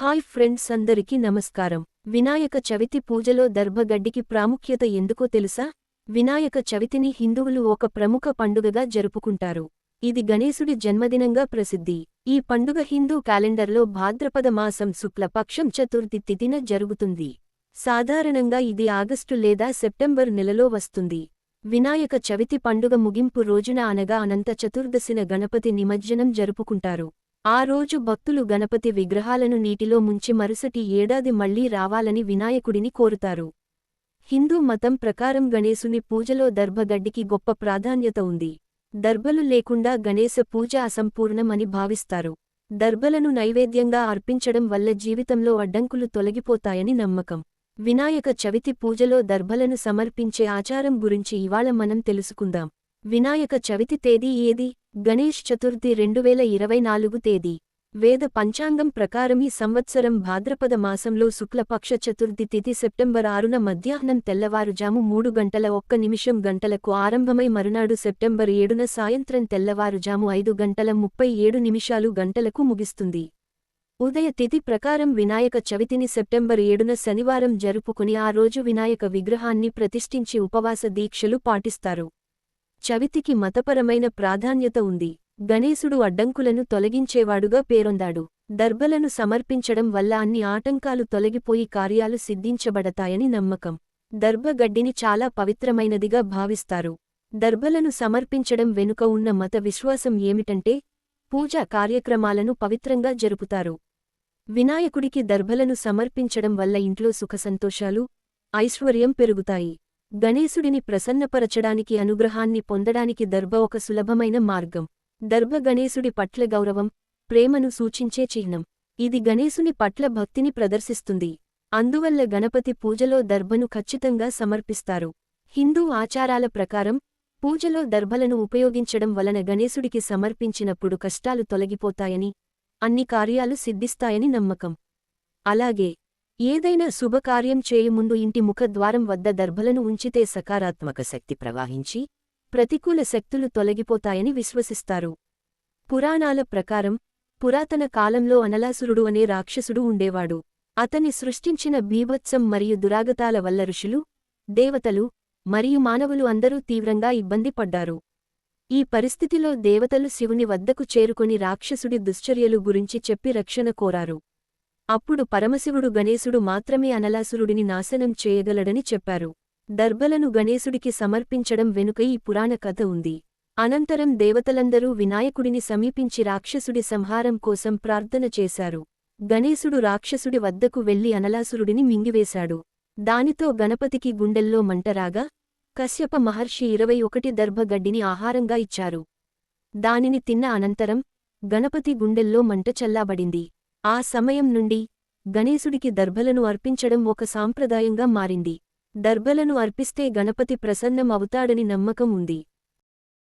Hi friends అందరికీ నమస్కారం. వినాయక చవితి పూజలో దర్భగడ్డికి ప్రాముఖ్యత ఎందుకో తెలుసా? వినాయక చవితిని హిందువులు ఒక ప్రముఖ పండుగగా జరుపుకుంటారు. ఇది గణేశుడి జన్మదినంగా ప్రసిద్ధి. ఈ పండుగ హిందూ క్యాలెండర్లో భాద్రపద మాసం శుక్లపక్షం చతుర్థి తిథిన జరుగుతుంది. సాధారణంగా ఇది ఆగస్టు లేదా సెప్టెంబర్ నెలలో వస్తుంది. వినాయక చవితి పండుగ ముగింపు రోజున అనగా అనంత చతుర్దశిన గణపతి నిమజ్జనం జరుపుకుంటారు. ఆ రోజు భక్తులు గణపతి విగ్రహాలను నీటిలో ముంచి మరుసటి ఏడాది మళ్ళీ రావాలని వినాయకుడిని కోరుతారు. హిందూ మతం ప్రకారం గణేశుని పూజలో దర్భగడ్డికి గొప్ప ప్రాధాన్యత ఉంది. దర్భలు లేకుండా గణేశ పూజ అసంపూర్ణం అని భావిస్తారు. దర్భలను నైవేద్యంగా అర్పించడం వల్ల జీవితంలో అడ్డంకులు తొలగిపోతాయని నమ్మకం. వినాయక చవితి పూజలో దర్భలను సమర్పించే ఆచారం గురించి ఇవాళ మనం తెలుసుకుందాం. వినాయక చవితి తేదీ ఏది? గణేష్ చతుర్థి రెండువేల ఇరవై నాలుగు తేదీ. వేద పంచాంగం ప్రకారం ఈ సంవత్సరం భాద్రపద మాసంలో శుక్లపక్ష చతుర్థి తిథి సెప్టెంబర్ ఆరున మధ్యాహ్నం తెల్లవారుజాము మూడు గంటల ఒక్క నిమిషం గంటలకు ఆరంభమై మరునాడు సెప్టెంబర్ ఏడున సాయంత్రం తెల్లవారుజాము ఐదు గంటల ముప్పై ఏడు నిమిషాలు గంటలకు ముగిస్తుంది. ఉదయ తిథి ప్రకారం వినాయక చవితిని సెప్టెంబర్ ఏడున శనివారం జరుపుకుని ఆ రోజు వినాయక విగ్రహాన్ని ప్రతిష్ఠించి ఉపవాస దీక్షలు పాటిస్తారు. చవితికి మతపరమైన ప్రాధాన్యత ఉంది. గణేశుడు అడ్డంకులను తొలగించేవాడుగా పేరొందాడు. దర్భలను సమర్పించడం వల్ల అన్ని ఆటంకాలు తొలగిపోయి కార్యాలు సిద్ధించబడతాయని నమ్మకం. దర్భగడ్డిని చాలా పవిత్రమైనదిగా భావిస్తారు. దర్భలను సమర్పించడం వెనుక ఉన్న మత విశ్వాసం ఏమిటంటే పూజా కార్యక్రమాలను పవిత్రంగా జరుపుతారు. వినాయకుడికి దర్భలను సమర్పించడం వల్ల ఇంట్లో సుఖసంతోషాలు ఐశ్వర్యం పెరుగుతాయి. గణేశుడిని ప్రసన్నపరచడానికి అనుగ్రహాన్ని పొందడానికి దర్భ ఒక సులభమైన మార్గం. దర్భ గణేశుడి పట్ల గౌరవం ప్రేమను సూచించే చిహ్నం. ఇది గణేశుని పట్ల భక్తిని ప్రదర్శిస్తుంది. అందువల్ల గణపతి పూజలో దర్భను ఖచ్చితంగా సమర్పిస్తారు. హిందూ ఆచారాల ప్రకారం పూజలో దర్భలను ఉపయోగించడం వలన గణేశుడికి సమర్పించినప్పుడు కష్టాలు తొలగిపోతాయని అన్ని కార్యాలు సిద్ధిస్తాయని నమ్మకం. అలాగే ఏదైనా శుభకార్యం చేయుముందు ఇంటి ముఖద్వారం వద్ద దర్భలను ఉంచితే సకారాత్మక శక్తి ప్రవాహించి ప్రతికూల శక్తులు తొలగిపోతాయని విశ్వసిస్తారు. పురాణాల ప్రకారం పురాతన కాలంలో అనలాసురుడు అనే రాక్షసుడు ఉండేవాడు. అతని సృష్టించిన బీభత్సం మరియు దురాగతాల వల్ల ఋషులు దేవతలు మరియు మానవులు అందరూ తీవ్రంగా ఇబ్బంది పడ్డారు. ఈ పరిస్థితిలో దేవతలు శివుని వద్దకు చేరుకొని రాక్షసుడి దుశ్చర్యలు గురించి చెప్పి రక్షణ కోరారు. అప్పుడు పరమశివుడు గణేశుడు మాత్రమే అనలాసురుడిని నాశనం చేయగలడని చెప్పారు. దర్భలను గణేశుడికి సమర్పించడం వెనుక ఈ పురాణ కథ ఉంది. అనంతరం దేవతలందరూ వినాయకుడిని సమీపించి రాక్షసుడి సంహారం కోసం ప్రార్థన చేశారు. గణేశుడు రాక్షసుడి వద్దకు వెళ్ళి అనలాసురుడిని మింగివేశాడు. దానితో గణపతికి గుండెల్లో మంటరాగా కశ్యప మహర్షి ఇరవై ఒకటి దర్భగడ్డిని ఆహారంగా ఇచ్చారు. దానిని తిన్న అనంతరం గణపతి గుండెల్లో మంట చల్లాబడింది. ఆ సమయం నుండి గణేశుడికి దర్భలను అర్పించడం ఒక సాంప్రదాయంగా మారింది. దర్భలను అర్పిస్తే గణపతి ప్రసన్నం అవుతాడని నమ్మకం ఉంది.